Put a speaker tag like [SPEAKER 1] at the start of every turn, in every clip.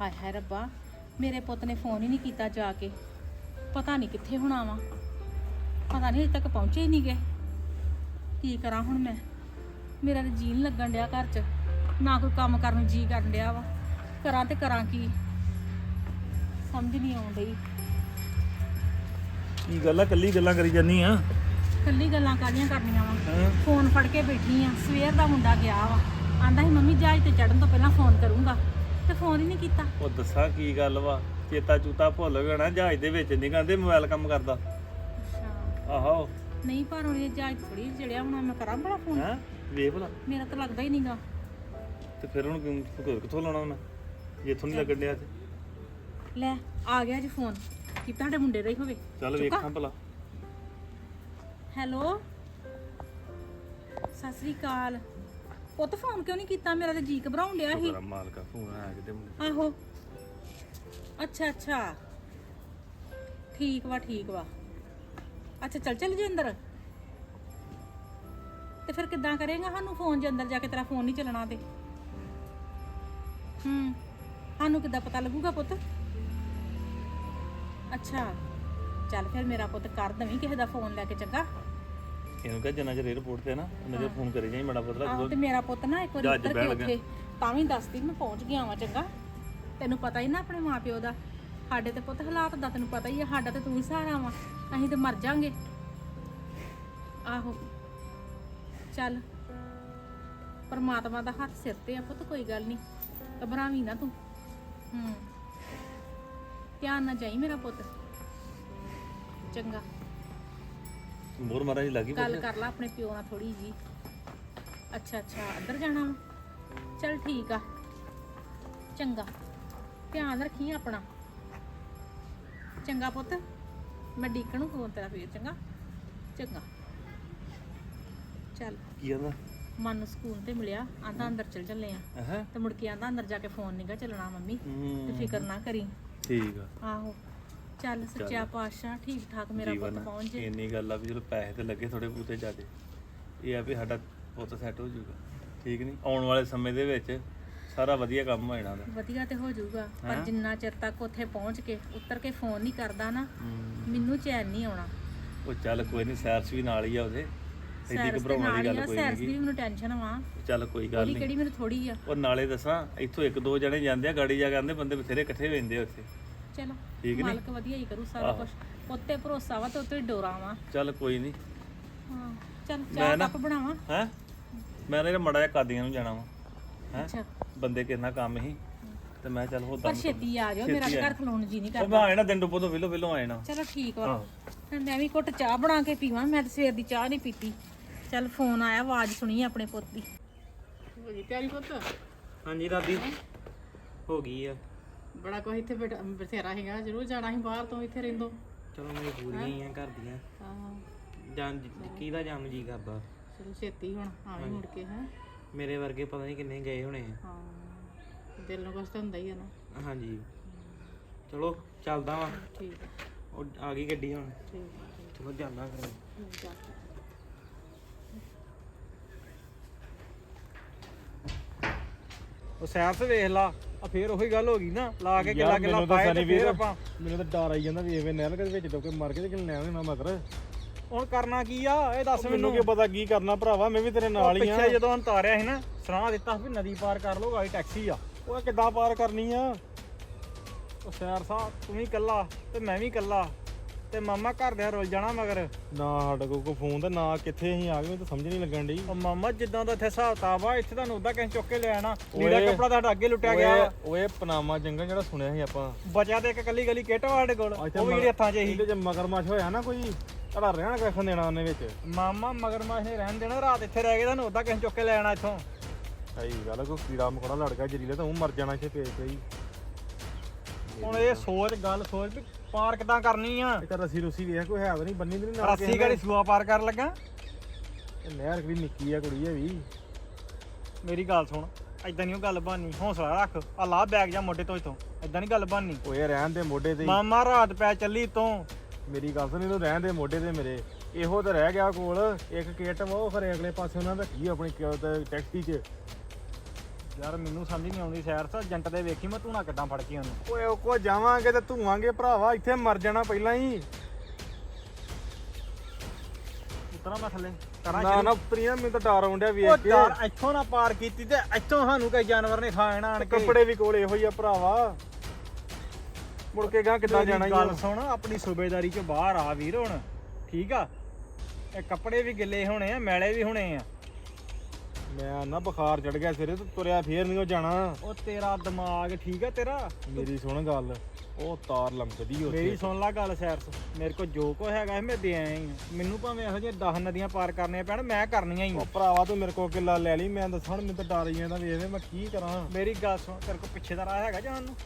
[SPEAKER 1] ਹਾਏ ਹਾਏ ਰੱਬਾ ਮੇਰੇ ਪੁੱਤ ਨੇ ਫੋਨ ਹੀ ਨਹੀਂ ਕੀਤਾ ਜਾ ਕੇ। ਪਤਾ ਨਹੀਂ ਕਿੱਥੇ ਹੋਣਾ ਵਾ। ਪਤਾ ਨਹੀਂ ਅਜੇ ਤੱਕ ਪਹੁੰਚੇ ਹੀ ਨਹੀਂ ਗਏ। ਕੀ ਕਰਾਂ ਹੁਣ ਮੈਂ? ਮੇਰਾ ਤੇ ਜੀਣ ਲੱਗਣ ਡਿਆ ਘਰ 'ਚ। ਨਾ ਕੋਈ ਕੰਮ ਕਰਨ ਨੂੰ ਜੀ ਕਰਨ ਡਿਆ ਵਾ। ਕਰਾਂ ਤੇ ਕਰਾਂ ਕੀ? ਸਮਝ ਨਹੀਂ ਡਈ।
[SPEAKER 2] ਕੀ ਗੱਲ ਆ? ਕੱਲੀ ਗੱਲਾਂ ਕਰੀ ਜਾਨੀ ਆ?
[SPEAKER 1] ਕੱਲੀ ਗੱਲਾਂ ਕਾਹਦੀਆਂ ਕਰਨੀਆਂ ਵਾ?
[SPEAKER 2] ਹਾਂ।
[SPEAKER 1] ਫੋਨ ਫੜ ਕੇ ਬੈਠੀ ਆ। ਸਵੇਰ ਦਾ ਮੁੰਡਾ ਗਿਆ ਵਾ। ਆਂਦਾ ਸੀ ਮੰਮੀ ਜਹਾਜ਼ ਤੇ ਚੜਨ ਤੋਂ ਪਹਿਲਾਂ ਫੋਨ ਕਰੂੰਗਾ। ਤੇ ਫੋਨ ਹੀ ਨਹੀਂ ਕੀਤਾ।
[SPEAKER 2] ਉਹ ਦੱਸਾਂ ਕੀ ਗੱਲ ਵਾ ਚੇਤਾ ਚੂਤਾ ਭੁੱਲ ਗਿਆ ਨਾ ਜਹਾਜ਼ ਦੇ ਵਿੱਚ ਨਹੀਂ ਕਹਿੰਦੇ ਮੋਬਾਈਲ ਕੰਮ ਕਰਦਾ।
[SPEAKER 1] ਅੱਛਾ।
[SPEAKER 2] ਆਹੋ।
[SPEAKER 1] ਨਹੀਂ ਪਰ ਹੁਣ ਇਹ ਜਹਾਜ਼ ਥੋੜੀ ਚੜਿਆ ਹੁਣ ਮੈਂ ਕਰਾਂ ਬੜਾ ਫੋਨ
[SPEAKER 2] ਹੈ? ਵੇਖ ਭਲਾ।
[SPEAKER 1] ਮੇਰਾ ਤਾਂ ਲੱਗਦਾ ਹੀ ਨਹੀਂਗਾ
[SPEAKER 2] ਤੇ ਫਿਰ ਹੁਣ ਕਿਉਂ- ਕਿੱਥੋਂ ਲਾਉਣਾ ਮੈਂ ਜੇ ਇੱਥੋਂ ਨਹੀਂ ਲੱਗਣ ਡਿਆ ਤੇ
[SPEAKER 1] ਲੈ ਆ ਗਿਆ ਜੀ ਫੋਨ ਕੀ ਤੁਹਾਡੇ ਮੁੰਡੇ ਦਾ ਹੀ ਹੋਵੇ।
[SPEAKER 2] ਚੱਲ ਵੇਖਾਂ ਭਲਾ।
[SPEAKER 1] ਹੈਲੋ? ਸਤਿ ਸ੍ਰੀ ਅਕਾਲ। ਪੁੱਤ ਫੋਨ ਕਿਉਂ ਨਹੀਂ ਕੀਤਾ? ਮੇਰਾ ਤਾਂ ਜੀ ਘਬਰਾਉਣ ਡਿਆ ਸੀ।
[SPEAKER 2] ਤੇਰਾ ਮਾਲਕਾ ਫੋਨ ਆ ਕਿਤੇ
[SPEAKER 1] ਆਹੋ। ਅੱਛਾ ਅੱਛਾ। ਠੀਕ ਵਾ ਠੀਕ ਵਾ। ਅੱਛਾ ਚੱਲ ਚੱਲ ਜੀ ਅੰਦਰ। ਤੇ ਫਿਰ ਕਿੱਦਾਂ ਕਰੇਗਾ ਸਾਨੂੰ ਫੋਨ ਜੇ ਅੰਦਰ ਜਾ ਕੇ ਤੇਰਾ ਫੋਨ ਨਹੀਂ ਚੱਲਣਾ ਤੇ? ਹੂੰ ਸਾਨੂੰ ਕਿੱਦਾਂ ਪਤਾ ਲੱਗੂਗਾ ਪੁੱਤ? ਅੱਛਾ ਚੱਲ ਫਿਰ ਮੇਰਾ ਪੁੱਤ ਕਰ ਦਵੀਂ ਕਿਸੇ ਦਾ ਫੋਨ ਲੈ ਕੇ ਚੰਗਾ।
[SPEAKER 2] ਇਹਨੂੰ ਕਹ ਜਨਾ ਚਿਰ 에어ਪੋਰਟ ਤੇ ਨਾ ਉਹਨਾਂ ਦੇ ਫੋਨ ਕਰੀ ਜਾਈ ਬੜਾ ਪਤਲਾ।
[SPEAKER 1] ਆਹੋ ਤੇ ਮੇਰਾ ਪੁੱਤ ਨਾ ਇੱਕ ਵਾਰੀ
[SPEAKER 2] ਜਹਾਜ਼
[SPEAKER 1] ਉੱਤਰ ਕੇ
[SPEAKER 2] ਬਹਿਣ
[SPEAKER 1] ਉੱਥੇ ਤਾਂ ਵੀ ਦੱਸਦੀ ਮੈਂ ਪਹੁੰਚ ਗਿਆ ਵਾਂ ਚੰਗਾ। ਤੈਨੂੰ ਪਤਾ ਹੀ ਨਾ ਆਪਣੇ ਮਾਪਿਓ ਦਾ। ਸਾਡੇ ਤੇ ਪੁੱਤ ਹਾਲਾਤ ਦਾ ਤੈਨੂੰ ਪਤਾ ਹੀ ਆ ਸਾਡਾ ਤੇ ਤੂੰ ਹੀ ਸਹਾਰਾ ਵਾ। ਅਸੀਂ ਤੇ ਮਰ ਜਾਾਂਗੇ। ਆਹੋ। ਚੱਲ। ਪਰਮਾਤਮਾ ਦਾ ਹੱਥ ਸਿਰ ਤੇ ਆ ਪੁੱਤ ਕੋਈ ਗੱਲ ਨਹੀਂ। ਘਬਰਾਵੀਂ ਨਾ ਤੂੰ। ਹੂੰ। ਧਿਆਨ ਨਾਲ ਜਾਈ ਮੇਰਾ ਪੁੱਤ। ਚੰਗਾ।
[SPEAKER 2] ਮੋਰ ਮਾਰਾ ਜੀ ਲੱਗੀ
[SPEAKER 1] ਗੱਲ ਕਰ ਲੈ ਆਪਣੇ ਪਿਓ ਨਾਲ ਥੋੜੀ ਜੀ ਅੱਛਾ ਅੱਛਾ ਅੰਦਰ ਜਾਣਾ ਵਾ? ਚਲ ਠੀਕ ਆ। ਚੰਗਾ। ਧਿਆਨ ਰੱਖੀ ਆਪਣਾ। ਚੰਗਾ ਪੁੱਤ। ਮੈਂ ਡੀਕਣ ਨੂੰ ਫੋਨ ਤੇਰਾ ਫੇਰ ਚੰਗਾ? ਚੰਗਾ। ਚੱਲ।
[SPEAKER 2] ਕੀ ਕਹਿੰਦਾ?
[SPEAKER 1] ਮਨ ਨੂੰ ਸਕੂਨ ਤੇ ਮਿਲਿਆ। ਆਂਦਾ ਅੰਦਰ ਚਲ ਚੱਲੇ ਆ।
[SPEAKER 2] ਹੈ
[SPEAKER 1] ਤੇ ਮੁੜ ਕੇ ਆਂਦਾ ਅੰਦਰ ਜਾ ਕੇ ਫੋਨ ਨਹੀਂਗਾ ਚੱਲਣਾ ਮੰਮੀ। ਤੇ ਫਿਕਰ ਨਾ ਕਰੀ।
[SPEAKER 2] ਠੀਕ ਆ।
[SPEAKER 1] ਆਹੋ। ਚੱਲ ਸੱਚਾ ਪਾਤਸ਼ਾਹ ਠੀਕ ਠਾਕ ਮੇਰਾ ਪੁੱਤ
[SPEAKER 2] ਜੀਵਨ
[SPEAKER 1] ਪਹੁੰਚ ਜੇ।
[SPEAKER 2] ਇੰਨੀ ਗੱਲ ਆ ਵੀ ਜਦੋਂ ਪੈਸੇ ਤੇ ਲੱਗੇ ਥੋੜੇ ਬੂਤੇ ਜਾਦੇ ਇਹ ਆ ਵੀ ਸਾਡਾ ਪੁੱਤ ਸੈੱਟ ਹੋ ਜਾਊਗਾ। ਠੀਕ ਨਹੀਂ ਆਉਣ ਵਾਲੇ ਸਮੇਂ ਦੇ ਵਿੱਚ ਸਾਰਾ ਵਧੀਆ ਕੰਮ ਹੋ ਜਾਣਾ ਉਹਦਾ।
[SPEAKER 1] ਵਧੀਆ ਤੇ ਹੋ ਜਾਊਗਾ ਪਰ
[SPEAKER 2] ਹੈਂ?
[SPEAKER 1] ਜਿੰਨਾ ਚਿਰ ਤੱਕ ਉੱਥੇ ਪਹੁੰਚ ਕੇ ਉੱਤਰ ਕੇ ਫੋਨ ਨਹੀਂ ਕਰਦਾ ਨਾ
[SPEAKER 2] ਹੂੰ।
[SPEAKER 1] ਮੈਨੂੰ ਚੈਨ ਨਹੀਂ ਆਉਣਾ।
[SPEAKER 2] ਉਹ ਚੱਲ ਕੋਈ ਨਹੀਂ ਸੈਰਸ ਵੀ ਨਾਲ ਹੀ ਆ ਉਹਦੇ। ਐਡੀ
[SPEAKER 1] ਸੈਰਸ ਤੇ
[SPEAKER 2] ਘਬਰਾਉਣ
[SPEAKER 1] ਨਾਲ
[SPEAKER 2] ਵਾਲੀ
[SPEAKER 1] ਹੀ
[SPEAKER 2] ਗੱਲ
[SPEAKER 1] ਆ
[SPEAKER 2] ਕੋਈ
[SPEAKER 1] ਸੈਰਸ ਦੀ
[SPEAKER 2] ਨਹੀਂ
[SPEAKER 1] ਵੀ ਮੈਨੂੰ ਟੈਨਸ਼ਨ ਵਾ।
[SPEAKER 2] ਚੱਲ ਕੋਈ ਗੱਲ
[SPEAKER 1] ਉਹਦੀ
[SPEAKER 2] ਨਹੀਂ
[SPEAKER 1] ਕਿਹੜੀ ਮੈਨੂੰ ਥੋੜੀ ਆ?
[SPEAKER 2] ਉਹ ਨਾਲੇ ਦੱਸਾਂ ਇੱਥੋਂ ਇੱਕ ਦੋ ਜਣੇ ਜਾਂਦੇ ਆ ਗਾੜੀ ਜਾ ਕੇ ਆਂਦੇ ਬੰਦੇ ਬਥੇਰੇ ਇਕੱਠੇ ਵੇਂਦੇ ਉੱਥੇ।
[SPEAKER 1] ਚਲੋ
[SPEAKER 2] ਠੀਕ ਨੀ?
[SPEAKER 1] ਮਾਲਕ ਵਧੀਆ ਹੀ ਕਰੂ ਸਾਰਾ
[SPEAKER 2] ਆਹੋ।
[SPEAKER 1] ਕੁਝ ਉੱਤੇ ਭਰੋਸਾ ਵਾ ਤੇ ਉੱਤੇ ਡੋਰਾ ਵਾ।
[SPEAKER 2] ਚੱਲ ਕੋਈ ਨਹੀਂ
[SPEAKER 1] ਹਾਂ ਚੱਲ
[SPEAKER 2] ਮੈਂ
[SPEAKER 1] ਚਾਹ
[SPEAKER 2] ਨਾ-
[SPEAKER 1] ਕੱਪ ਬਣਾਵਾਂ।
[SPEAKER 2] ਹੈ? ਮੈਂ ਨਾ ਮੜਾ ਜਿਹਾ ਕਾਦੀਆਂ ਨੂੰ ਜਾਣਾ ਵਾ। ਹੈ?
[SPEAKER 1] ਅੱਛਾ।
[SPEAKER 2] ਬੰਦੇ ਕਿੰਨਾ ਕੰਮ ਹੀ। ਤੇ ਮੈਂ ਚੱਲ ਹੋ
[SPEAKER 1] ਪਰ ਛੇਤੀ ਆ ਜਾਓ ਮੇਰਾ ਤਾਂ ਘਰ ਖਲੋਣ ਜੀ ਨਹੀਂ
[SPEAKER 2] ਉਹ
[SPEAKER 1] ਕਰਦਾ।
[SPEAKER 2] ਮੈਂ ਆਇਆ ਨਾ ਦਿਨ ਡੁੱਬੋ ਤੋਂ ਵਿਲੋ ਵਿਲੋ ਆਇਆ ਨਾ।
[SPEAKER 1] ਚਲੋ ਠੀਕ ਵਾ।
[SPEAKER 2] ਆਹੋ।
[SPEAKER 1] ਹੁਣ ਮੈਂ ਵੀ ਘੁੱਟ ਚਾਹ ਬਣਾ ਕੇ ਪੀਵਾਂ ਮੈਂ ਤਾਂ ਸਵੇਰ ਦੀ ਚਾਹ ਨਹੀਂ ਪੀਤੀ। ਚੱਲ ਫੋਨ ਆਇਆ ਆਵਾਜ਼ ਸੁਣੀ ਆਪਣੇ ਪੁੱਤ ਦੀ। ਹੋ ਗਈ ਤਿਆਰੀ ਪੁੱਤ?
[SPEAKER 3] ਹਾਂਜੀ ਦਾਦੀ। ਹੋ ਗਈ ਆ।
[SPEAKER 1] ਬੜਾ ਕੋਈ ਇੱਥੇ ਬੈਠ- ਬਥੇਰਾ ਹੈਗਾ ਜ਼ਰੂਰ ਜਾਣਾ ਸੀ ਬਾਹਰ ਤੋਂ ਇੱਥੇ ਰਹਿੰਦੋ।
[SPEAKER 3] ਚਲੋ ਮੇਰੇ ਪੂਰੀਆਂ ਹੀ? ਆ ਘਰ ਦੀਆਂ।
[SPEAKER 1] ਹਾਂ।
[SPEAKER 3] ਜਾਂ ਕਿਹਦਾ ਜੰਮ ਜੀ ਕਰਦਾ?
[SPEAKER 1] ਚਲੋ ਛੇਤੀ ਹੁਣ ਆਵੇਂ ਮੁੜ ਕੇ ਹੈ?
[SPEAKER 3] ਮੇਰੇ ਵਰਗੇ ਪਤਾ ਨਹੀਂ ਕਿੰਨੇ ਗਏ ਹੋਣੇ ਆ।
[SPEAKER 1] ਹਾਂ। ਦਿਲ ਨੂੰ ਕੁਛ ਤਾਂ ਹੁੰਦਾ ਹੀ ਆ ਨਾ।
[SPEAKER 3] ਹਾਂਜੀ। ਚਲੋ ਚੱਲਦਾ ਵਾਂ।
[SPEAKER 1] ਠੀਕ ਹੈ
[SPEAKER 3] ਉਹ ਆ ਗਈ ਗੱਡੀ ਹੁਣ।
[SPEAKER 1] ਠੀਕ ਹੈ
[SPEAKER 3] ਚਲੋ ਜਾਂਦਾ ਫਿਰ
[SPEAKER 1] ਠੀਕ ਹੈ
[SPEAKER 3] ਉਹ ਤੇ ਵੇਖ ਲਾ। ਆ ਫੇਰ ਉਹੀ ਗੱਲ ਹੋ ਗਈ ਨਾ ਲਾ ਕੇ ਕਿਲਾ ਕਿਲਾ ਪਾਏ ਤੇ ਫੇਰ ਆਪਾਂ।
[SPEAKER 4] ਮੈਨੂੰ ਤਾਂ ਡਰ ਆਈ ਜਾਂਦਾ ਵੇਖ ਵੇ ਨਹਿਰ ਦੇ ਵਿੱਚ ਡੋਕੇ ਮਰ ਕੇ ਤੇ ਕਿਲ ਲੈਣੇ ਨਾ ਮਗਰ।
[SPEAKER 3] ਹੁਣ ਕਰਨਾ ਕੀ ਆ ਇਹ ਦੱਸ
[SPEAKER 4] ਮੈਨੂੰ। ਕੀ ਪਤਾ ਕੀ ਕਰਨਾ ਭਰਾਵਾ ਮੈਂ ਵੀ ਤੇਰੇ ਨਾਲ ਹੀ ਆ।
[SPEAKER 3] ਪਿੱਛੇ ਜਦੋਂ ਤਾਰਿਆ ਸੀ ਨਾ ਸਲਾਹ ਦਿੱਤਾ ਵੀ ਨਦੀ ਪਾਰ ਕਰ ਲਓ ਗਾੜੀ ਟੈਕਸੀ ਆ।
[SPEAKER 4] ਉਹ ਕਿੱਦਾਂ ਪਾਰ ਕਰਨੀ ਆ?
[SPEAKER 3] ਉਹ ਸੈਰ ਸਾਹਿਬ ਤੂੰ ਵੀ ਇਕੱਲਾ ਤੇ ਮੈਂ ਵੀ ਇਕੱਲਾ। ਤੇ ਮਾਮਾ ਘਰ ਦੇ ਰੁੱਲ ਜਾਣਾ ਮਗਰ।
[SPEAKER 4] ਨਾ ਸਾਡੇ ਕੋਲ ਕੋਈ ਫੋਨ ਤੇ ਨਾ ਕਿੱਥੇ ਅਸੀਂ ਆ ਗਏ ਤਾਂ ਸਮਝ ਨਹੀਂ ਲੱਗਣ ਡਈ।
[SPEAKER 3] ਉਹ ਮਾਮਾ ਜਿੱਦਾਂ ਦਾ ਇੱਥੇ ਹਿਸਾਬ ਕਿਤਾਬ ਆ ਇੱਥੇ ਤੁਹਾਨੂੰ ਉਦਾਂ ਕਿਸੇ ਚੁੱਕ ਕੇ ਲੈ ਆਣਾ।
[SPEAKER 4] ਓਏ।
[SPEAKER 3] ਲੀੜਾ ਕੱਪੜਾ ਤੁਹਾਡਾ ਅੱਗੇ ਲੁੱਟਿਆ ਗਿਆ ਵਾ।
[SPEAKER 4] ਓਏ ਪਨਾਮਾ ਜੰਗਲ ਜਿਹੜਾ ਸੁਣਿਆ ਸੀ ਆਪਾਂ।
[SPEAKER 3] ਬਚਿਆ ਤੇ ਇੱਕ ਕੱਲੀ ਗਲੀ ਕਿੱਟ ਵਾ ਸਾਡੇ ਕੋਲ ਉਹ ਵੀ ਜਿਹੜੇ ਹੱਥਾਂ 'ਚ ਸੀ।
[SPEAKER 4] ਇਹਦੇ ਚ ਮਗਰਮੱਛ ਹੋਇਆ ਨਾ ਕੋਈ ਧੜਾ ਰਹਿਣਾ ਕਿੱਥੋਂ ਦੇਣਾ ਉਹਨੇ ਵਿੱਚ?
[SPEAKER 3] ਮਾਮਾ ਮਗਰ ਮਾਹੇ ਰਹਿਣ ਦੇਣਾ ਰਾਤ ਇੱਥੇ ਰਹਿ ਗਏ ਤੁਹਾਨੂੰ ਉਦਾਂ ਕਿਸੇ ਚੁੱਕ ਕੇ ਲੈ ਆਣਾ ਇੱਥੋਂ।
[SPEAKER 4] ਸਹੀ ਗੱਲ ਆ, ਕੋਈ ਕੀੜਾ ਮਕੌੜਾ ਲੜ ਗਿਆ ਜਰੀਲੇ ਤਾਂ ਉਹ ਮਰ ਜਾਣਾ ਇੱਥੇ ਪੇਜ ਪਈ
[SPEAKER 3] ਹੁਣ ਇਹ ਸੋਚ ਗੱਲ ਸੋਚ ਵੀ ਪਾਰ ਕਿਦਾਂ ਕਰਨੀ ਆ?
[SPEAKER 4] ਇਹ ਤਾਂ ਰੱਸੀ ਰੁੱਸੀ ਵੇਖ ਕੋਈ ਹੈ ਤਾਂ ਨਹੀਂ ਬੰਨੀ ਤੇ ਨਹੀਂ ਨਾਲ
[SPEAKER 3] ਰੱਸੀ ਗਾੜੀ ਸੂਆ ਪਾਰ ਕਰਨ ਲੱਗਾ?
[SPEAKER 4] ਇਹ ਨਹਿਰ ਕਿਹੜੀ ਨਿੱਕੀ ਆ ਕੁੜੀ ਆ ਵੀ।
[SPEAKER 3] ਮੇਰੀ ਗੱਲ ਸੁਣ ਐਦਾਂ ਨਹੀਂ ਉਹ ਗੱਲ ਬਾਨੀ ਹੌਸਲਾ ਰੱਖ। ਆ ਲਾ ਬੈਗ ਜਾ ਮੋਢੇ ਤੋਂ ਇਥੋਂ ਐਦਾਂ ਨਹੀਂ ਗੱਲ ਬਾਨੀ।
[SPEAKER 4] ਓਏ ਰਹਿਣ ਦੇ ਮੋਢੇ ਤੇ ਹੀ।
[SPEAKER 3] ਮਾਮਾ ਰਾਤ ਪੈ ਚੱਲੀ ਤੋਂ
[SPEAKER 4] ਮੇਰੀ ਗੱਲ ਸੁਣ ਇਹਨੂੰ ਰਹਿਣ ਦੇ ਮੋਢੇ ਤੇ ਮੇਰੇ। ਇਹੋ ਤਾਂ ਰਹਿ ਗਿਆ ਕੋਲ ਇੱਕ ਕੇਟ ਵਾ ਉਹ ਖਰੇ ਅਗਲੇ ਪਾਸੇ ਉਹਨਾਂ ਦਾ ਕੀ ਆਪਣੀ ਕ- ਤੇ ਟੈਕਸੀ 'ਚ।
[SPEAKER 3] ਯਾਰ ਮੈਨੂੰ ਸਮਝ ਨਹੀਂ ਆਉਂਦੀ ਸੈਰ ਸਾ ਏਜੰਟ ਦੇ ਵੇਖੀ ਮੈਂ ਧੂਣਾ ਕਿੱਦਾਂ ਫੜ ਕੇ ਉਹਨੂੰ।
[SPEAKER 4] ਓਏ ਉਹ ਕੋ ਜਾਵਾਂਗੇ ਤੇ ਧੂਵਾਂਗੇ ਭਰਾਵਾ ਇੱਥੇ ਮਰ ਜਾਣਾ ਪਹਿਲਾਂ ਹੀ।
[SPEAKER 3] ਉਤਰਾ ਮੈਂ ਥੱਲੇ ਕਰਾਂ
[SPEAKER 4] ਨਾ ਨਾ ਉਤਰੀਆਂ ਮੈਨੂੰ ਤਾਂ ਡਰ ਆਉਂਦਿਆ
[SPEAKER 3] ਉਹ
[SPEAKER 4] ਵੇਖ ਕੇ।
[SPEAKER 3] ਯਾਰ ਇੱਥੋਂ ਨਾ ਪਾਰ ਕੀਤੀ ਤੇ ਇੱਥੋਂ ਸਾਨੂੰ ਕਈ ਜਾਨਵਰ ਨੇ ਖਾ ਜਾਣਾ ਆਣ ਕੇ।
[SPEAKER 4] ਕੱਪੜੇ ਵੀ ਕੋਲ ਇਹੋ ਹੀ ਆ ਭਰਾਵਾ। ਮੁੜ ਕੇ ਗਾਂ ਕਿੱਦਾਂ ਜਾਣਾ ਈ
[SPEAKER 3] ਗੱਲ? ਸੁਣ ਆਪਣੀ ਸੂਬੇਦਾਰੀ ਚ ਬਾਹਰ ਆ ਵੀਰ ਹੁਣ ਠੀਕ ਆ? ਇਹ ਕੱਪੜੇ ਵੀ ਗਿੱਲੇ ਹੋਣੇ ਆ ਮੈਲੇ ਵੀ ਹੋਣੇ ਆ।
[SPEAKER 4] ਮੈਂ ਨਾ ਬੁਖਾਰ ਚੜ ਗਿਆ ਸਿਰੇ ਤੇ ਤੁਰਿਆ ਫੇਰ ਨਹੀਂ ਉਹ ਜਾਣਾ।
[SPEAKER 3] ਉਹ ਤੇਰਾ ਦਿਮਾਗ ਠੀਕ ਆ ਤੇਰਾ?
[SPEAKER 4] ਮੇਰੀ ਸੁਣ ਗੱਲ ਉਹ ਤਾਰ ਲੰਕਦੀ
[SPEAKER 3] ਮੇਰੀ
[SPEAKER 4] ਉੱਥੇ
[SPEAKER 3] ਸੁਣ ਲੈ ਗੱਲ ਸੈਰਸ ਮੇਰੇ ਕੋਲ ਜੋ ਕੋ ਹੈਗਾ ਸੀ ਮੈਂ ਦੇ ਆਇਆ ਹੀ। ਮੈਨੂੰ ਭਾਵੇਂ ਇਹੋ ਜਿਹੇ 10 ਨਦੀਆਂ ਪਾਰ ਕਰਨੀਆਂ ਪੈਣ ਮੈਂ ਕਰਨੀਆਂ ਹੀ ਆ।
[SPEAKER 4] ਉਹ ਭਰਾਵਾ ਤੂੰ ਮੇਰੇ ਕੋਲ ਕਿੱਲਾ ਲੈ ਲਈ ਮੈਂ ਦੱਸਾਂ ਮੈਨੂੰ ਤਾਂ ਡਰ ਹੀ ਜਾਂਦਾ ਵੇਖ ਮੈਂ ਕੀ ਕਰਾਂ।
[SPEAKER 3] ਮੇਰੀ ਗੱਲ ਸੁਣ ਤੇਰੇ ਕੋਲ ਪਿੱਛੇ ਦਾ ਰਾਹ ਹੈਗਾ ਜਾਣ ਨੂੰ?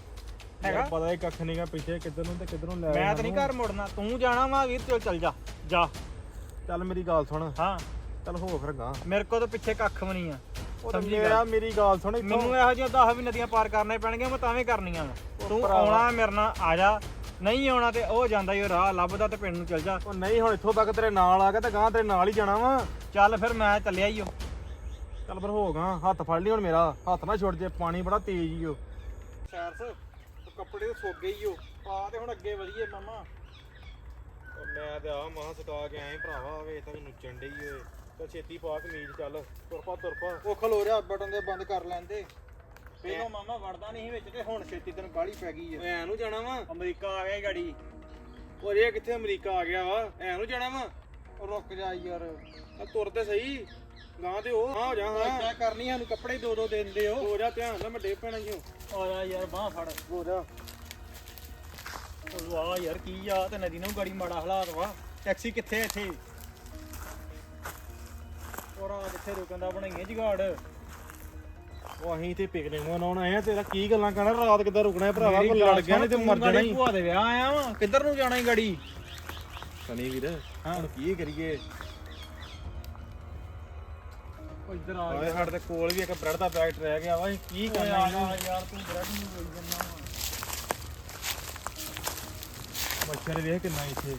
[SPEAKER 4] ਹੈਗਾ? ਪਤਾ ਹੀ ਕੱਖ ਨਹੀਂਗਾ ਪਿੱਛੇ ਕਿੱਧਰ ਨੂੰ ਤੇ ਕਿੱਧਰੋਂ ਲੈ
[SPEAKER 3] ਮੈਂ ਤਾਂ ਨਹੀਂ। ਘਰ ਮੁੜਨਾ ਤੂੰ ਜਾਣਾ ਵਾ ਵੀਰ ਚਲ ਚੱਲ ਜਾ ਜਾ।
[SPEAKER 4] ਚੱਲ ਮੇਰੀ ਗੱਲ ਸੁਣ।
[SPEAKER 3] ਹਾਂ।
[SPEAKER 4] ਚੱਲ ਹੋ ਫਿਰ ਗਾਂ
[SPEAKER 3] ਮੇਰੇ ਕੋਲ ਤਾਂ ਪਿੱਛੇ ਕੱਖ ਵੀ ਨਹੀਂ ਆ।
[SPEAKER 4] ਉਹ
[SPEAKER 3] ਸਮਝੀ
[SPEAKER 4] ਮੇਰਾ
[SPEAKER 3] ਗੱਲ।
[SPEAKER 4] ਮੇਰੀ ਗੱਲ ਸੁਣ ਇੱਥੋਂ।
[SPEAKER 3] ਮੈਨੂੰ ਇਹੋ ਜਿਹੀਆਂ 10 ਵੀ ਨਦੀਆਂ ਪਾਰ ਕਰਨੇ ਪੈਣਗੀਆਂ ਮੈਂ ਤਾਂ ਵੀ ਕਰਨੀਆਂ ਵਾ।
[SPEAKER 4] ਉਹ
[SPEAKER 3] ਤੂੰ
[SPEAKER 4] ਭਰਾਵਾ।
[SPEAKER 3] ਆਉਣਾ ਮੇਰੇ ਨਾਲ ਆ ਜਾ। ਨਹੀਂ ਆਉਣਾ ਤੇ ਉਹ ਜਾਂਦਾ ਹੀ ਉਹ ਰਾਹ ਲੱਭਦਾ ਤੇ ਪਿੰਡ ਨੂੰ ਚੱਲ ਜਾ।
[SPEAKER 4] ਉਹ ਨਹੀਂ ਹੁਣ ਇੱਥੋਂ ਤੱਕ ਤੇਰੇ ਨਾਲ ਆ ਗਿਆ ਤੇ ਗਾਂ ਤੇਰੇ ਨਾਲ ਹੀ ਜਾਣਾ ਵਾ।
[SPEAKER 3] ਚੱਲ ਫਿਰ ਮੈਂ ਚੱਲਿਆ ਹੀ ਓ।
[SPEAKER 4] ਚੱਲ ਫਿਰ ਹੋ ਗਾਂ ਹੱਥ ਫੜ ਲਈ ਹੁਣ ਮੇਰਾ। ਹੱਥ ਨਾ ਛੁੱਟ ਜੇ ਪਾਣੀ ਬੜਾ ਤੇਜ਼ ਹੀ ਓ।
[SPEAKER 3] ਸੈਰਸ ਕੱਪੜੇ ਤੇ ਸੁੱਕ ਗਏ ਹੀ ਓ। ਆ ਤੇ ਹੁਣ ਅੱਗੇ ਵਧੀਏ ਮਾਮਾ।
[SPEAKER 4] ਉਹ ਮੈਂ ਤੇ ਆ ਮਾਂ ਸਕਾ ਕੇ ਆਏ ਭਰਾਵਾ ਵੇ ਤਾਂ ਨੁੱਚਣ ਡਈ ਓਏ। ਤੇ ਛੇਤੀ ਪਾ ਕਮੀਜ਼ ਚੱਲ। ਤੁਰਪਾ ਤੁਰਪਾ।
[SPEAKER 3] ਉਹ ਖਲੋ ਰਿਹਾ ਬਟਨ ਦੇ ਬੰਦ ਕਰ ਲੈਂਦੇ ਪਹਿਲਾਂ ਮਾਮਾ ਵੜਦਾ ਨਹੀਂ ਸੀ ਵਿੱਚ ਤੇ ਹੁਣ ਛੇਤੀ ਤੈਨੂੰ ਗਾਲੀ ਪੈ ਗਈ
[SPEAKER 4] ਐ ਨੂੰ ਜਾਣਾ ਵਾ?
[SPEAKER 3] ਅਮਰੀਕਾ ਆ ਗਿਆ ਗਾੜੀ।
[SPEAKER 4] ਉਹ ਇਹ ਕਿੱਥੇ ਅਮਰੀਕਾ ਆ ਗਿਆ ਵਾ? ਐ ਨੂੰ ਜਾਣਾ ਵਾ?
[SPEAKER 3] ਉਹ ਰੁਕ ਜਾ ਯਾਰ।
[SPEAKER 4] ਆ ਤੁਰ ਤੇ ਸਹੀ। ਗਾਂ ਤੇ ਉਹ। ਹਾਂ ਹੋ ਜਾ ਹਾਂ।
[SPEAKER 3] ਕਿਆ ਕਰਨੀ ਸਾਨੂੰ ਕੱਪੜੇ ਦੋ ਦੋ ਦੇ ਦਿੰਦੇ ਹੋ
[SPEAKER 4] ਹੋ ਜਾ ਧਿਆਨ ਨਾਲ ਮੈਂ ਡੇ ਪੈਣਾ ਹੀ
[SPEAKER 3] ਆ ਜਾ ਯਾਰ ਬਾਹ ਫੜ।
[SPEAKER 4] ਹੋ ਜਾ।
[SPEAKER 3] ਉਹ ਵਾਹ ਯਾਰ ਕੀ ਆ? ਤੇ ਨਦੀ ਨੂੰ ਗਾੜੀ ਮਾੜਾ ਹਾਲਾਤ ਵਾ। ਟੈਕਸੀ ਕਿੱਥੇ ਆ ਇੱਥੇ? ਆ ਕਿੱਥੇ ਰੁਕਣ ਦਾ ਬਣਾਈਏ ਜਗਾੜ।
[SPEAKER 4] ਉਹ ਅਸੀਂ ਤੇ ਪਿਕਨਿਕ ਮਨਾਉਣ ਆਏ ਆ ਤੇਰਾ ਕੀ ਗੱਲਾਂ ਕਰਨਾ? ਰਾਤ ਕਿੱਦਾਂ ਰੁਕਣਾ ਹੈ ਭਰਾਵਾ
[SPEAKER 3] ਗੱਲ
[SPEAKER 4] ਲੜ ਗਿਆ ਨਹੀਂ ਤੇ ਮਰ ਜਾਣਾ ਹੀ।
[SPEAKER 3] ਭੂਆ ਦੇ ਵਿਆਹ ਆਇਆ ਵਾ। ਕਿੱਧਰ ਨੂੰ ਜਾਣਾ ਈ ਗਾੜੀ?
[SPEAKER 4] ਸਨੀ ਵੀਰ
[SPEAKER 3] ਹਾਂ।
[SPEAKER 4] ਹੁਣ ਕੀ ਕਰੀਏ?
[SPEAKER 3] ਉਹ ਇੱਧਰ ਆ
[SPEAKER 4] ਆਏ ਸਾਡੇ ਕੋਲ ਵੀ ਇੱਕ ਬ੍ਰੈਡ ਦਾ ਪੈਕਟ ਰਹਿ ਗਿਆ ਵਾ ਕੀ ਕਰਨਾ
[SPEAKER 3] ਯਾਰ ਤੂੰ ਬ੍ਰੈਡ ਨੂੰ ਰੋਈ ਜੰਨਾ
[SPEAKER 4] ਮੱਛਰ ਵੇਖ ਕਿੰਨਾ ਇੱਥੇ।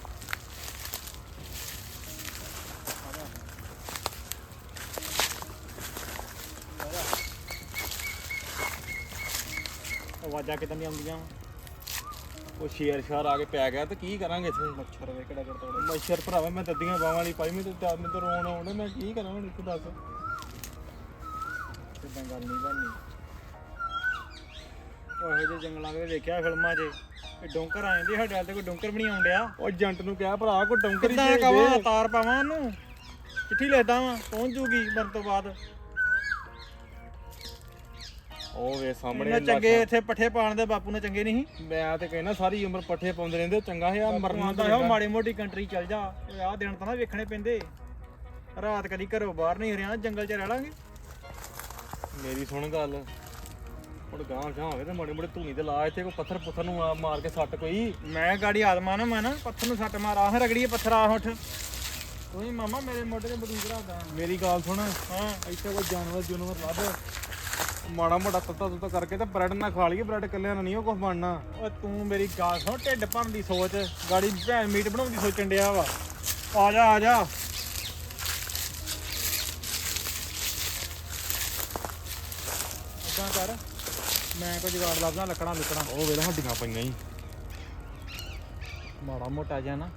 [SPEAKER 3] ਆਵਾਜ਼ਾਂ ਕਿਦਾਂ ਦੀਆਂ ਆਉਂਦੀਆਂ?
[SPEAKER 4] ਉਹ ਸ਼ੇਰ ਸ਼ਾਰ ਆ ਕੇ ਪੈ ਗਿਆ ਤੇ ਕੀ ਕਰਾਂਗੇ ਇੱਥੇ?
[SPEAKER 3] ਮੱਛਰ ਵੇ ਕਿਹੜਾ ਕਰ ਤੋੜੇ
[SPEAKER 4] ਮੱਛਰ ਭਰਾਵਾ ਮੈਂ ਦੱਦੀਆਂ ਬਾਹਾਂ ਵਾਲੀ ਪਾਈ ਮੈਨੂੰ ਤਾਂ ਮੈਨੂੰ ਤਾਂ ਰੋਣ ਆਉਂਦਾ ਮੈਂ ਕੀ ਕਰਾਂ ਹੁਣ ਤੂੰ ਦੱਸ
[SPEAKER 3] ਕਿਦਾਂ ਗੱਲ ਨਹੀਂ ਬਣਨੀ। ਉਹ ਇਹੋ ਜਿਹੇ ਜੰਗਲਾਂ ਦੇ ਵੇਖਿਆ ਫਿਲਮਾਂ 'ਚ ਇਹ ਡੋਂਕਰ ਆ ਜਾਂਦੇ ਸਾਡੇ ਹਾਲ ਤੇ ਕੋਈ ਡੋਂਕਰ ਵੀ ਨਹੀਂ ਆਉਂਦਿਆ
[SPEAKER 4] ਉਹ ਏਜੰਟ ਨੂੰ ਕਿਹਾ ਭਰਾ ਕੋ ਡੰਕਰ ਹੀ
[SPEAKER 3] ਕਵਾਂ
[SPEAKER 4] ਦੇ।
[SPEAKER 3] ਤਾਰ ਪਾਵਾਂ ਉਹਨੂੰ? ਚਿੱਠੀ ਲਿਖਦਾ ਵਾਂ ਪਹੁੰਚ ਜੂਗੀ ਮਰਨ ਤੋਂ ਬਾਅਦ।
[SPEAKER 4] ਉਹ ਵੇ ਸਾਹਮਣੇ
[SPEAKER 3] ਇਹਨੇ ਚੰਗੇ ਇੱਥੇ ਪੱਠੇ ਪਾਣ ਦੇ ਬਾਪੂ ਨੇ ਚੰਗੇ ਨਹੀਂ?
[SPEAKER 4] ਮੈਂ ਤੇ ਕਹਿੰਦਾ ਸਾਰੀ ਉਮਰ ਪੱਠੇ ਪਾਉਂਦੇ ਰਹਿੰਦੇ ਚੰਗਾ ਹੈ ਆ ਮਰਨਾ
[SPEAKER 3] ਮਰਨਾ ਤਾਂ ਮਾੜੀ ਮੋਟੀ ਕੰਟਰੀ ਚੱਲ ਜਾ। ਓਏ ਆਹ ਦਿਨ ਤਾਂ ਨਾ ਵੇਖਣੇ ਪੈਂਦੇ। ਰਾਤ ਕਦੀ ਘਰੋਂ ਬਾਹਰ ਨਹੀਂ ਹਰਿਆ ਜੰਗਲ 'ਚ ਰਹਿ ਲਾਂਗੇ।
[SPEAKER 4] ਮੇਰੀ ਸੁਣ ਗੱਲ। ਹੁਣ ਗਾਂ ਜਾਂ ਹੋਵੇ ਤੇ ਮਾੜੀ ਮੋੜੀ ਧੂਣੀ ਤੇ ਲਾ ਇੱਥੇ ਕੋਈ ਪੱਥਰ ਪੁੱਥਰ ਨੂੰ ਆ ਮਾਰ ਕੇ ਸੱਟ ਕੋਈ।
[SPEAKER 3] ਮੈਂ ਗਾੜੀ ਆਦਮਾ ਨਾ ਮੈਂ ਨਾ ਪੱਥਰ ਨੂੰ ਸੱਟ ਮਾਰ। ਆਹ ਰਗੜੀਏ ਪੱਥਰ ਆਹ ਉੱਠ। ਤੂੰ ਹੀ ਮਾਮਾ ਮੇਰੇ ਮੋਢੇ ਤੇ ਬਦੂਕ ਰੱਖਦਾ
[SPEAKER 4] ਮੇਰੀ ਗੱਲ ਸੁਣ।
[SPEAKER 3] ਹਾਂ।
[SPEAKER 4] ਇੱਥੇ ਕੋਈ ਜਾਨਵਰ ਜੁਨਵਰ ਲੱਭ। ਮਾੜਾ ਮੋਟਾ ਤੱਤਾ ਤੁੱਤਾ ਕਰਕੇ ਤੇ ਬ੍ਰੈਡ ਨਾ ਖਾ ਲਈਏ ਬ੍ਰੈਡ ਕੱਲਿਆਂ ਨਾਲ ਨਹੀਂ ਉਹ ਕੁਝ ਬਣਨਾ।
[SPEAKER 3] ਓ ਤੂੰ ਮੇਰੀ ਗੱਲ ਸੁਣ ਢਿੱਡ ਭਰਨ ਦੀ ਸੋਚ ਗਾੜੀ ਭੈਣ ਮੀਟ ਬਣਾਉਣ ਦੀ ਸੋਚਣ ਡਿਆ ਵਾ। ਆ ਜਾ ਆ ਜਾ। ਏਦਾਂ ਕਰ ਮੈਂ ਕੋਈ ਜੁਗਾੜ ਲੱਭਦਾ ਲੱਕੜਾਂ ਲੁਕੜਾਂ।
[SPEAKER 4] ਉਹ ਵੇਲੇ ਹੱਡੀਆਂ ਪਈਆਂ ਹੀ।
[SPEAKER 3] ਮਾੜਾ ਮੋਟਾ ਜਿਹਾ ਨਾ।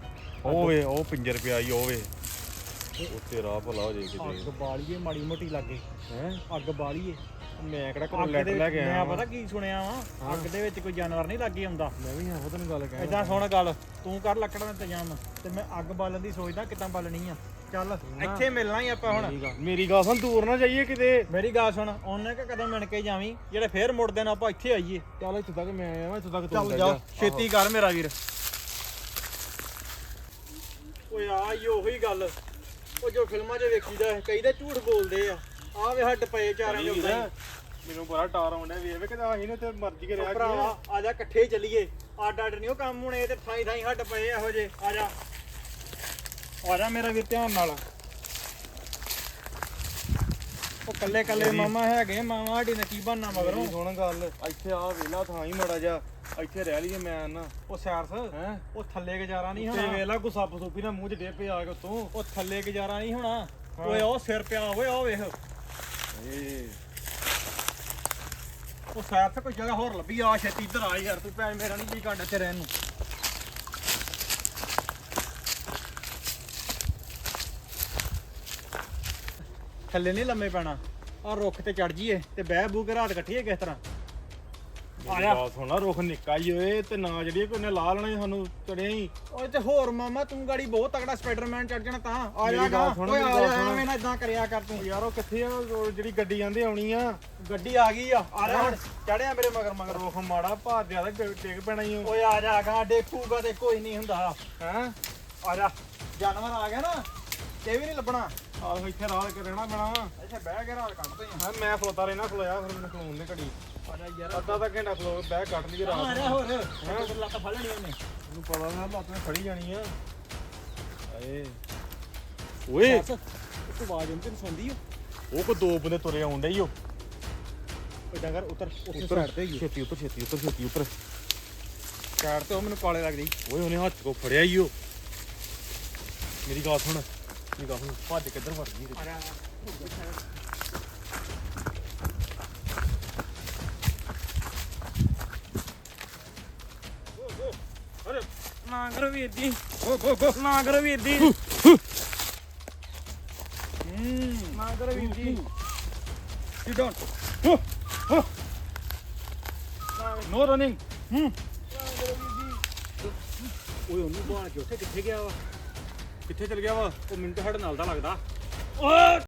[SPEAKER 4] ਉਹ ਵੇ ਉਹ ਪਿੰਜਰ ਪਿਆ ਈ ਉਹ ਵੇ। ਉੱਤੇ ਰਾਹ ਭਲਾ ਹੋ
[SPEAKER 3] ਅੱਗ
[SPEAKER 4] ਕਿਤੇ।
[SPEAKER 3] ਬਾਲੀਏ ਮਾੜੀ ਮੋਟੀ ਲੱਗੇ।
[SPEAKER 4] ਹੈ?
[SPEAKER 3] ਅੱਗ ਬਾਲੀਏ।
[SPEAKER 4] ਮੈਂ ਕਿਹੜਾ ਘਰੋਂ
[SPEAKER 3] ਅੱਗ
[SPEAKER 4] ਲੈਟ
[SPEAKER 3] ਦੇ
[SPEAKER 4] ਲੈ ਕੇ ਆਇਆ
[SPEAKER 3] ਮੈਂ
[SPEAKER 4] ਵਾਂ।
[SPEAKER 3] ਪਤਾ ਕੀ ਸੁਣਿਆ ਵਾ? ਅੱਗ ਦੇ ਵਿੱਚ ਕੋਈ ਜਾਨਵਰ ਨਹੀਂ ਲੱਗੇ ਆਉਂਦਾ।
[SPEAKER 4] ਮੈਂ ਵੀ ਇਹੋ ਤੈਨੂੰ ਗੱਲ ਕਹਿ
[SPEAKER 3] ਏਦਾਂ ਸੁਣ ਗੱਲ ਤੂੰ ਕਰ ਲੱਕੜਾਂ ਦਾ ਇੰਤਜ਼ਾਮ ਤੇ ਮੈਂ ਅੱਗ ਬਾਲਣ ਦੀ ਸੋਚਦਾ ਕਿੱਦਾਂ ਬਾਲਣੀ ਆ। ਚੱਲ ਇੱਥੇ ਮਿਲਣਾ ਹੀ ਆਪਾਂ ਹੁਣ।
[SPEAKER 4] ਮੇਰੀ ਗੱਲ- ਸੁਣ ਦੂਰ ਨਾ ਜਾਈਏ ਕਿਤੇ।
[SPEAKER 3] ਮੇਰੀ ਗੱਲ ਸੁਣ ਉਹਨੇ ਕਿ ਕਦੋਂ ਮਿਣ ਕੇ ਜਾਵੀਂ ਜਿਹੜੇ ਫੇਰ ਮੁੜਦੇ ਨੇ ਆਪਾਂ ਇੱਥੇ ਆਈਏ।
[SPEAKER 4] ਚੱਲ ਇੱਥੇ ਤੱਕ ਮੈਂ ਆਇਆ ਵਾਂ ਇੱਥੇ ਤੱਕ ਤੂੰ
[SPEAKER 3] ਚੱਲ ਜਾ ਛੇਤੀ ਕਰ ਮੇਰਾ ਵੀਰ। ਓਏ ਆ ਹੀ ਉਹੀ ਗੱਲ। ਉਹ ਜੋ ਫਿਲਮਾਂ 'ਚ ਵੇਖੀਦਾ ਕਈ ਤਾਂ ਝੂਠ ਬੋਲਦੇ ਆ। ਆ ਵੇ ਹੱਡ ਪਏ ਚਾਰਾਂ ਦੇ ਉੱਤੇ।
[SPEAKER 4] ਮੈਨੂੰ ਬੜਾ ਟਾਰ ਆਉਂਦਾ ਵੇਖ ਵੇ ਕਿਦਾਂ ਅਸੀਂ ਨੇ ਤੇ ਮਰਜ਼ੀ ਕੇ ਰਿਹਾ
[SPEAKER 3] ਭਰਾਵਾ ਆ? ਜਾ ਇਕੱਠੇ ਚੱਲੀਏ। ਅੱਡ ਅੱਡ ਨਹੀਂ ਉਹ ਕੰਮ ਹੋਣੇ ਤੇ ਥਾਈ ਥਾਈ ਹੱਡ ਪਏ ਇਹੋ ਜੇ ਆ ਜਾ। ਆ ਜਾ ਮੇਰਾ ਵੀਰ ਧਿਆਨ ਨਾਲ। ਉਹ ਕੱਲੇ ਕੱਲੇ ਮਾਮਾ ਹੈਗੇ ਮਾਮਾ ਸਾਡੀ ਨੇ ਕੀ ਬਣਨਾ ਮਗਰੋਂ?
[SPEAKER 4] ਸੁਣ ਗੱਲ ਇੱਥੇ ਆ ਵੇਲਾ ਥਾਂ ਹੀ ਮੜਾ ਜਾ ਇੱਥੇ ਰਹਿ ਲਈਏ ਮੈਂ ਨਾ।
[SPEAKER 3] ਉਹ ਸੈਰਸ
[SPEAKER 4] ਹੈ?
[SPEAKER 3] ਉਹ ਥੱਲੇ ਗੁਜ਼ਾਰਾ ਨਹੀਂ
[SPEAKER 4] ਤੇ
[SPEAKER 3] ਹੋਣਾ।
[SPEAKER 4] ਵੇਲਾ ਕੋ ਸੱਪ ਸੁੱਪੀ ਨਾ ਮੂੰਹ 'ਚ ਡੇ ਪੇ ਆ ਕੇ ਉਤੋਂ।
[SPEAKER 3] ਉਹ ਥੱਲੇ ਗੁਜ਼ਾਰਾ ਨਹੀਂ ਹੋਣਾ। ਓਏ ਉਹ ਸਿਰ ਪਿਆ ਓਏ ਉਹ ਵੇਖ।
[SPEAKER 4] ਏ
[SPEAKER 3] ਉਹ ਸਾਈਡ ਤੇ ਕੋਈ ਜਗ੍ਹਾ ਹੋਰ ਲੱਭੀ ਆ, ਛੇਤੀ ਇੱਧਰ ਆ ਯਾਰ, ਤੂੰ ਭੈਣ ਮੇਰਾ ਨਹੀਂ ਜੀ ਘੰਟੇ ਤੇ ਰਹਿਣ ਨੂੰ। ਥੱਲੇ ਨਹੀਂ ਲੰਮੇ ਪੈਣਾ। ਆ ਰੁੱਖ ਤੇ ਚੜ ਜੀਏ ਤੇ ਬਹਿ ਬੂ ਕੇ ਰਾਤ ਕੱਟੀਏ ਕਿਸ ਤਰ੍ਹਾਂ?
[SPEAKER 4] ਆ ਜਾ ਸੁਣਾ ਰੁੱਖ ਨਿੱਕਾ ਹੀ ਓਏ ਤੇ ਨਾ ਜਿਹੜੀ ਕੋਈ ਨੇ ਲਾ ਲੈਣਾ ਸੀ ਸਾਨੂੰ ਚੜਿਆ ਹੀ।
[SPEAKER 3] ਓਏ ਤੇ ਹੋਰ ਮਾਮਾ ਤੂੰ ਗਾੜੀ ਬਹੁਤ ਤਗੜਾ ਸਪਾਈਡਰਮੈਨ ਚੜ ਜਾਣਾ ਤਾਂ। ਆ ਜਾ
[SPEAKER 4] ਮੇਰੀ ਗੱਲ ਸੁਣ,
[SPEAKER 3] ਓਏ
[SPEAKER 4] ਮੇਰੀ
[SPEAKER 3] ਆ
[SPEAKER 4] ਗੱਲ
[SPEAKER 3] ਜਾ
[SPEAKER 4] ਸੁਣ।
[SPEAKER 3] ਐਵੇਂ ਨਾ ਇਦਾਂ ਕਰਿਆ ਕਰ ਤੂੰ।
[SPEAKER 4] ਯਾਰ ਉਹ ਕਿੱਥੇ ਆ? ਉਹ ਜਿਹੜੀ ਗੱਡੀ ਆਂਦੇ ਆਉਣੀ ਆ।
[SPEAKER 3] ਗੱਡੀ ਆ ਗਈ ਆ। ਆ ਜਾ ਹੁਣ। ਚੜਿਆ ਮੇਰੇ ਮਗਰ ਮਗਰ
[SPEAKER 4] ਰੁੱਖ ਮਾੜਾ ਭਾਰ ਜ਼ਿਆਦਾ ਡਿੱਗ ਪੈਣਾ ਹੀ
[SPEAKER 3] ਓਏ ਆ ਜਾ ਗਾ ਦੇਖੂਗਾ ਤੇ ਕੋਈ ਨਹੀਂ ਹੁੰਦਾ।
[SPEAKER 4] ਹੈ?
[SPEAKER 3] ਆ ਜਾ। ਜਾਨਵਰ ਆ ਗਿਆ ਨਾ ਤੇ ਵੀ ਨਹੀਂ ਲੱਭਣਾ।
[SPEAKER 4] ਆਹ ਇੱਥੇ ਰਾਹ ਕੇ ਰਹਿਣਾ ਪੈਣਾ। ਵਾ
[SPEAKER 3] ਇੱਥੇ ਬਹਿ ਕੇ ਰਾਤ ਕੱਢਦੇ ਆ।
[SPEAKER 4] ਹਾਂ ਮੈਂ ਖਲੋਤਾ ਰਹਿਣਾ ਖਲੋਇਆ ਫਿਰ ਮੈਨੂੰ ਖਲੋਣ ਦੇ ਘੜੀ। ਅੱਧਾ ਤਾਂ ਘੰਟਾ ਖਲੋ ਬਹਿ ਕੱਟ ਲਈਏ ਰਾਤ
[SPEAKER 3] ਆ
[SPEAKER 4] ਨੂੰ
[SPEAKER 3] ਜਾ ਹੋਰ ਹੈ ਲੱਤ ਫੜ ਲੈਣੀ ਉਹਨੇ।
[SPEAKER 4] ਮੈਨੂੰ ਪਤਾ ਨਾ ਲੱਤ ਨੇ ਫੜੀ ਜਾਣੀ ਆ। ਏ ਓਏ।
[SPEAKER 3] ਬਸ ਤੂੰ ਆਵਾਜ਼ ਉਹਨੂੰ ਸੁਣਦੀ ਓ?
[SPEAKER 4] ਉਹ ਕੋ ਦੋ ਬੰਦੇ ਤੁਰੇ ਆਉਂਦੇ ਹੀ ਉਹ
[SPEAKER 3] ਇਦਾਂ ਕਰ ਉਤਰ ਉੱਥੇ
[SPEAKER 4] ਉੱਤਰ
[SPEAKER 3] ਸਾਈਡ ਤੇ ਹੀ
[SPEAKER 4] ਛੇਤੀ ਉੱਤਰ ਛੇਤੀ ਉੱਤਰ ਛੇਤੀ ਉੱਤਰ।
[SPEAKER 3] ਤੇ ਉਹ ਮੈਨੂੰ ਕਾਲੇ ਲੱਗਦੀ
[SPEAKER 4] ਓਏ ਉਹਨੇ ਹੱਥ ਕੋ ਫੜਿਆ ਹੀ ਉਹ ਮੇਰੀ ਗੱਲ ਸੁਣ ਮੇਰੀ ਗੱਲ ਸੁਣ। ਭੱਜ ਕਿੱਧਰ ਵੜ ਗਈ
[SPEAKER 3] ਆ ਜਾ
[SPEAKER 4] ਨਾ ਕਰੋ ਵੀਰ ਜੀ।
[SPEAKER 3] ਗੋ ਗੋ ਗੋ
[SPEAKER 4] ਨਾ ਕਰੋ ਵੀਰ ਜੀ।
[SPEAKER 3] ਹੂੰ
[SPEAKER 4] ਨਾ ਕਰੋ ਵੀਰ ਜੀ।
[SPEAKER 3] sit down
[SPEAKER 4] ਨੋ ਰਨਿੰਗ
[SPEAKER 3] ਹੂੰ। ਓਏ ਉਹਨੂੰ ਬਾਣ ਕੇ ਉੱਥੇ ਕਿੱਥੇ ਗਿਆ ਵਾ?
[SPEAKER 4] ਕਿੱਥੇ ਚਲ ਗਿਆ ਵਾ?
[SPEAKER 3] ਉਹ ਤਾਂ ਸਾਡੇ ਨਾਲ ਦਾ ਲੱਗਦਾ।
[SPEAKER 4] ਓਏ!